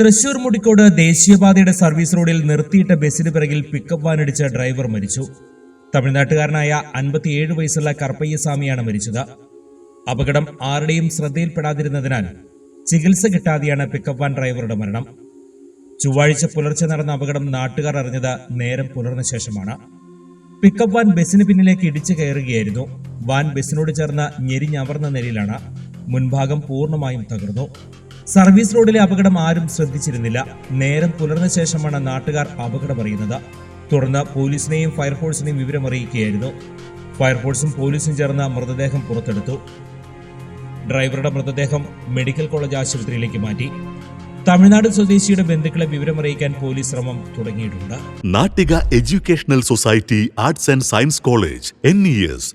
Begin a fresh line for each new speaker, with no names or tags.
Thrissur Mudikode ദേശീയപാതയുടെ service റോഡിൽ നിർത്തിയിട്ട ബസിന് പിറകിൽ പിക്കപ്പ് വാൻ ഇടിച്ച ഡ്രൈവർ മരിച്ചു. തമിഴ്നാട്ടുകാരനായ അൻപത്തിയേഴ് വയസ്സുള്ള കർപ്പയ്യസ്വാമിയാണ് മരിച്ചത്. അപകടം ആരുടെയും ശ്രദ്ധയിൽപ്പെടാതിരുന്നതിനാൽ ചികിത്സ കിട്ടാതെയാണ് പിക്കപ്പ് വാൻ ഡ്രൈവറുടെ മരണം. ചൊവ്വാഴ്ച പുലർച്ചെ നടന്ന അപകടം നാട്ടുകാർ അറിഞ്ഞത് നേരം പുലർന്ന ശേഷമാണ്. പിക്കപ്പ് വാൻ ബസിന് പിന്നിലേക്ക് ഇടിച്ചു കയറുകയായിരുന്നു. വാൻ ബസ്സിനോട് ചേർന്ന് ഞെരിഞ്ഞവർന്ന നിലയിലാണ്. മുൻഭാഗം പൂർണമായും തകർന്നു. സർവീസ് റോഡിലെ അപകടം ആരും ശ്രദ്ധിച്ചിരുന്നില്ല. നേരം പുലർന്ന ശേഷമാണ് നാട്ടുകാർ അപകടം അറിയുന്നത് തുടർന്ന് പോലീസിനെയും ഫയർഫോഴ്സിനെയും വിവരമറിയിക്കുകയായിരുന്നു. ഫയർഫോഴ്സും പോലീസും ചേർന്ന് മൃതദേഹം പുറത്തെടുത്തു. ഡ്രൈവറുടെ മൃതദേഹം മെഡിക്കൽ കോളേജ് ആശുപത്രിയിലേക്ക് മാറ്റി. തമിഴ്നാട് സ്വദേശിയുടെ ബന്ധുക്കളെ വിവരമറിയിക്കാൻ പോലീസ് ശ്രമം തുടങ്ങിയിട്ടുണ്ട്.
Nattika educational society arts and science college N E S